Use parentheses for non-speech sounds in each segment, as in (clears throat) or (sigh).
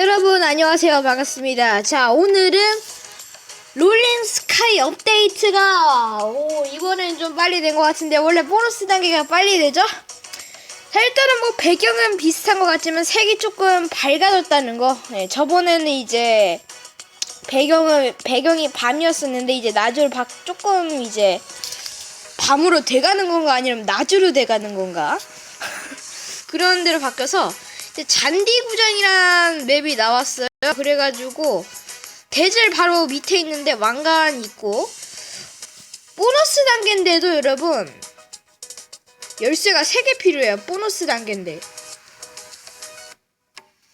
여러분 안녕하세요. 반갑습니다. 자 오늘은 롤링 스카이 업데이트가 오 이번엔 좀 빨리 된 것 같은데 원래 보너스 단계가 빨리 되죠? 자 일단은 뭐 배경은 비슷한 것 같지만 색이 조금 밝아졌다는 거. 네, 저번에는 이제 배경을 배경이 밤이었었는데 이제 낮으로 바, 조금 이제 밤으로 돼가는 건가 아니면 낮으로 돼가는 건가? (laughs) 그런 데로 바뀌어서 잔디구장이란 맵이 나왔어요. 그래가지고 대질 바로 밑에 있는데 왕관 있고 보너스 단계인데도 여러분 열쇠가 3개 필요해요. 보너스 단계인데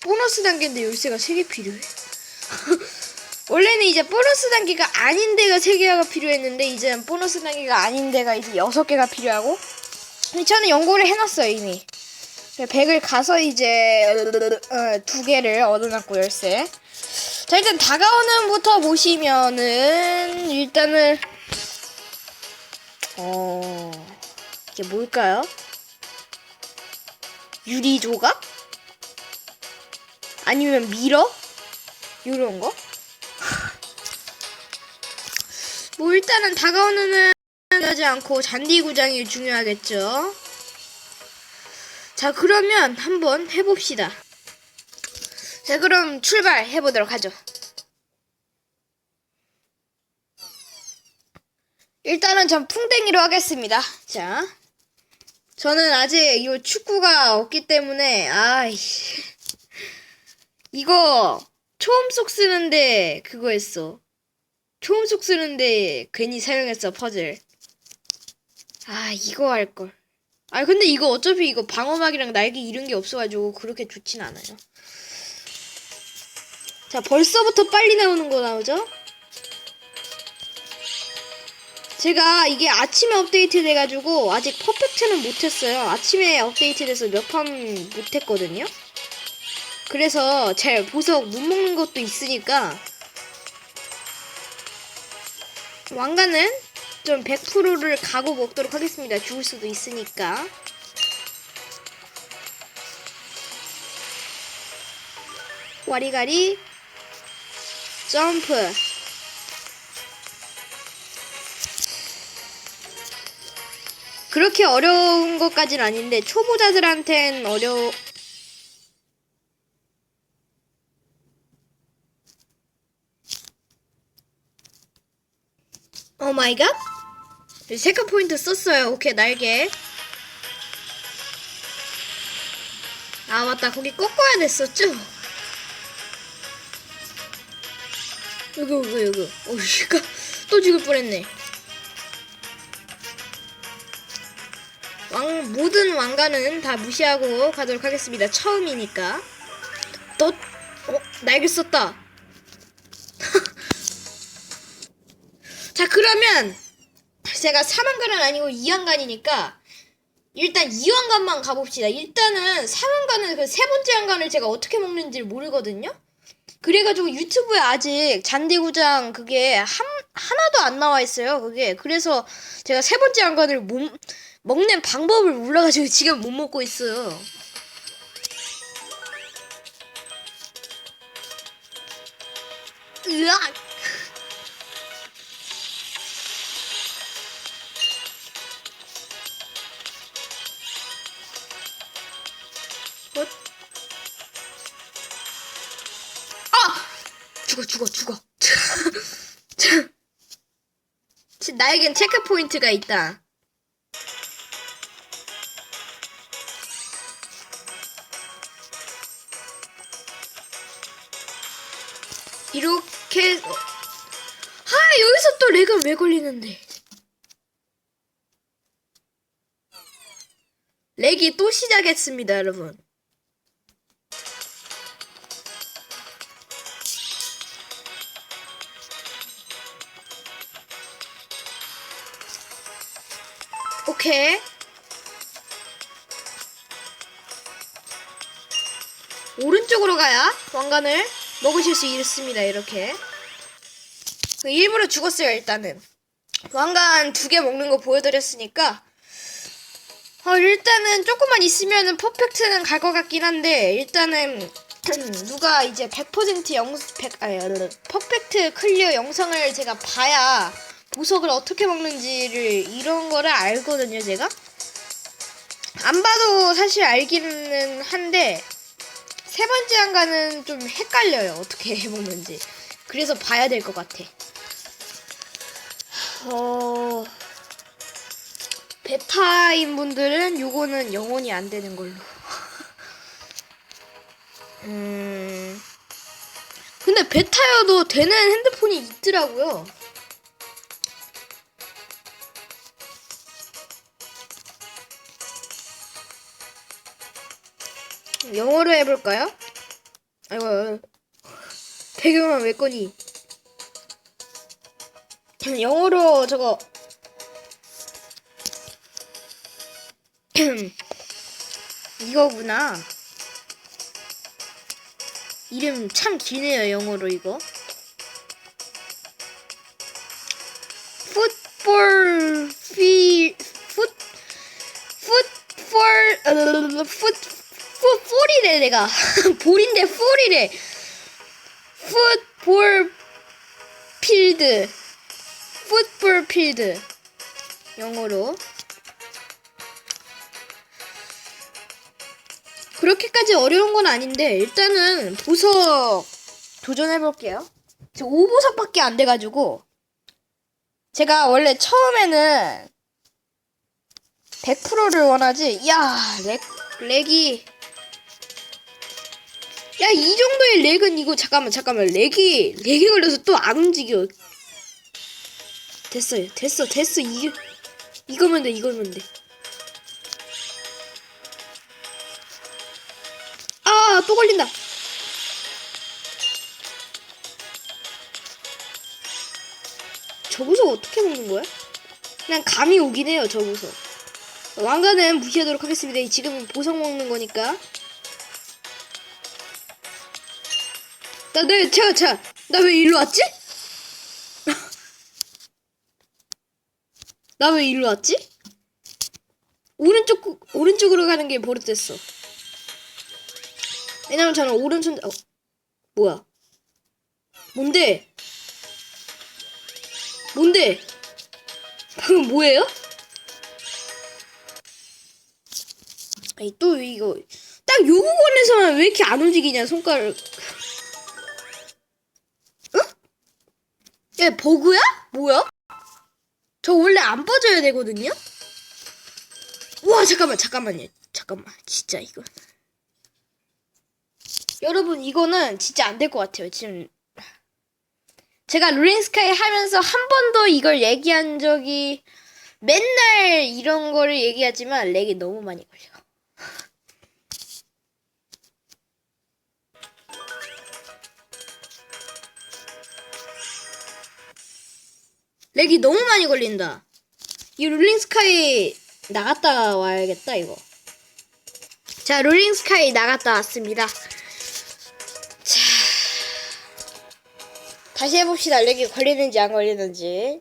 보너스 단계인데 열쇠가 3개 필요해. (laughs) 원래는 이제 보너스 단계가 아닌 데가 3개가 필요했는데 이제는 보너스 단계가 아닌 데가 이제 6개가 필요하고 근데 저는 연구를 해놨어요 이미. 100을 가서 이제 어, 두 개를 얻어놨고 열쇠. 자 일단 다가오는부터 보시면은 일단은 어 이게 뭘까요? 유리 조각? 아니면 미러? 이런 거? 뭐 일단은 다가오는 하지 않고 잔디 구장이 중요하겠죠. 자, 그러면 한번 해봅시다. 자, 그럼 출발해 보도록 하죠. 일단은 전 풍뎅이로 하겠습니다. 자, 저는 아직 이 축구가 없기 때문에 아이씨 이거 초음 속 쓰는데 그거 했어. 초음 속 쓰는데 괜히 사용했어 퍼즐. 아 이거 할 걸. 아 근데 이거 어차피 이거 방어막이랑 날개 이런 게 없어가지고 그렇게 좋진 않아요. 자 벌써부터 빨리 나오는 거 나오죠? 제가 이게 아침에 업데이트 돼가지고 아직 퍼펙트는 못했어요. 아침에 업데이트 돼서 몇 판 못했거든요. 그래서 잘 보석 못 먹는 것도 있으니까 왕관은 좀 100%를 가고 먹도록 하겠습니다. 죽을 수도 있으니까. 와리가리 점프 그렇게 어려운 것까지는 아닌데 초보자들한텐 어려 오 마이 갓 세컨 포인트 썼어요. 오케이 날개. 아 맞다 거기 꺾어야 됐었죠? 여기 여기 여기. 오이가 또 죽을 뻔했네. 왕 모든 왕관은 다 무시하고 가도록 하겠습니다. 처음이니까. 또 어, 날개 썼다. 자 그러면 제가 3왕관은 아니고 2왕관이니까 일단 2왕관만 가봅시다. 일단은 3왕관은 그 세 번째 왕관을 제가 어떻게 먹는지 모르거든요. 그래가지고 유튜브에 아직 잔디구장 그게 한, 하나도 안 나와 있어요. 그게 그래서 제가 세 번째 왕관을 못, 먹는 방법을 몰라가지고 (laughs) 지금 못 먹고 있어요. 으악! 죽어, 죽어, 나에겐 체크 포인트가 있다. 이렇게 아 여기서 또 렉은 왜 걸리는데? 렉이 또 시작했습니다 여러분 오케이 오른쪽으로 가야 왕관을 먹으실 수 있습니다. 이렇게 그 일부러 죽었어요. 일단은 왕관 두 개 먹는 거 보여드렸으니까 어, 일단은 조금만 있으면은 퍼펙트는 갈 것 같긴 한데 일단은 (clears throat) 누가 이제 100% 영, 100, 아니, 아니, 퍼펙트 클리어 영상을 제가 봐야 보석을 어떻게 먹는지를 이런 거를 알거든요, 제가. 안 봐도 사실 알기는 한데, 세 번째 한가는 좀 헷갈려요, 어떻게 (laughs) 해먹는지. 그래서 봐야 될 것 같아. 어, 베타인 분들은 요거는 영원히 안 되는 걸로. (laughs) 음. 근데 베타여도 되는 핸드폰이 있더라고요. 영어로 해볼까요? 아이고. 배경은 왜 꺼니? 영어로 저거 이거구나. 이름 참 기네요 영어로 이거. 풋볼 피 풋, 풋볼, 어, 풋, (laughs) 풋, 볼이래, 내가. 볼인데, 볼이래. 풋볼 필드. 풋볼 필드. 영어로. 그렇게까지 어려운 건 아닌데, 일단은 보석 도전해볼게요. 지금 5보석밖에 안 돼가지고, 제가 원래 처음에는 100%를 원하지. 야, 렉, 렉이. 야, 이 정도의 렉은 이거, 잠깐만, 잠깐만. 렉이, 렉이 걸려서 또 안 움직여. 됐어요. 됐어, 됐어. 이, 이거면 돼, 이거면 돼. 아, 또 걸린다. 저 보석 어떻게 먹는 거야? 그냥 감이 오긴 해요, 저 보석. 왕관은 무시하도록 하겠습니다. 지금 보석 먹는 거니까. 나, 내, 제가, 제가, 나왜 일로 왔지? 나 왜 일로 왔지? 오른쪽, 오른쪽으로 가는 게 버릇됐어. 왜냐면 저는 오른손, 어, 뭐야. 뭔데? 뭔데? 방금 뭐예요? 아니 또 이거 딱요 부분에서만 왜 이렇게 안 움직이냐 손가락 얘 버그야? 뭐야? 저 원래 안 빠져야 되거든요? 와 잠깐만 잠깐만요 잠깐만 진짜 이거 여러분 이거는 진짜 안 될 것 같아요 지금 제가 룰링스카이 하면서 한 번도 이걸 얘기한 적이 맨날 이런 거를 얘기하지만 렉이 너무 많이 걸려. 렉이 너무 많이 걸린다. 이 룰링스카이 나갔다 와야겠다 이거. 자 룰링스카이 나갔다 왔습니다. 자 다시 해봅시다. 렉이 걸리는지 안 걸리는지.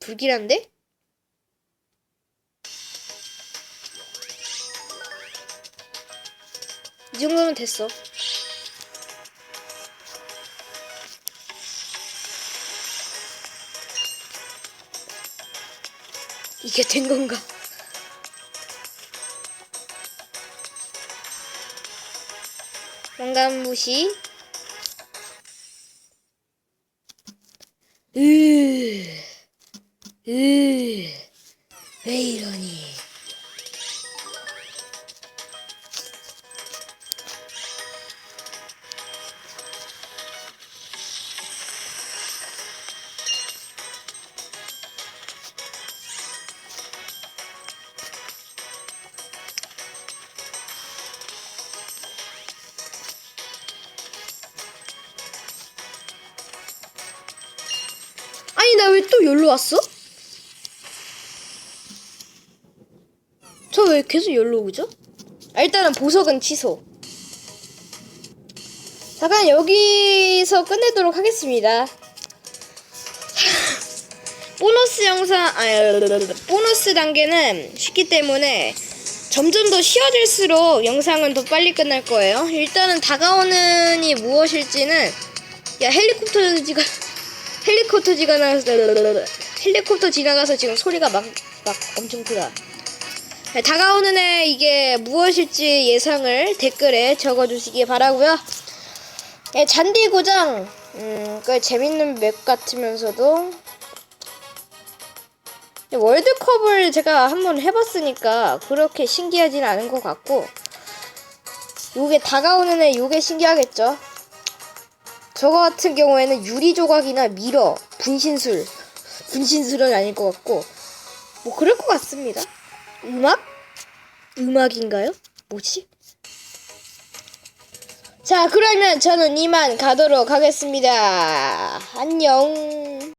불길한데? 이 정도면 됐어. 이게 된 건가? 왕관 무시. 으, 으, 왜 이러니? 왜또 여기로 왔어? 저 왜 계속 여기로 오죠? 아, 일단은 보석은 취소. 잠깐 여기서 끝내도록 하겠습니다. 보너스 영상, 아, 보너스 단계는 쉽기 때문에 점점 더 쉬워질수록 영상은 더 빨리 끝날 거예요. 일단은 다가오는 이 무엇일지는 야 헬리콥터 지가 헬리콥터 지가 나서 헬리콥터 지나가서 지금 소리가 막 막 엄청 크다. 네, 다가오는 애 이게 무엇일지 예상을 댓글에 적어주시기 바라고요. 예, 잔디 고장, 음, 꽤 재밌는 맵 같으면서도 월드컵을 제가 한번 해봤으니까 그렇게 신기하진 않은 것 같고 요게 다가오는 애 요게 신기하겠죠. 저거 같은 경우에는 유리 조각이나 미러, 분신술, 분신술은 아닐 것 같고 뭐 그럴 것 같습니다. 음악? 음악인가요? 뭐지? 자, 그러면 저는 이만 가도록 하겠습니다. 안녕.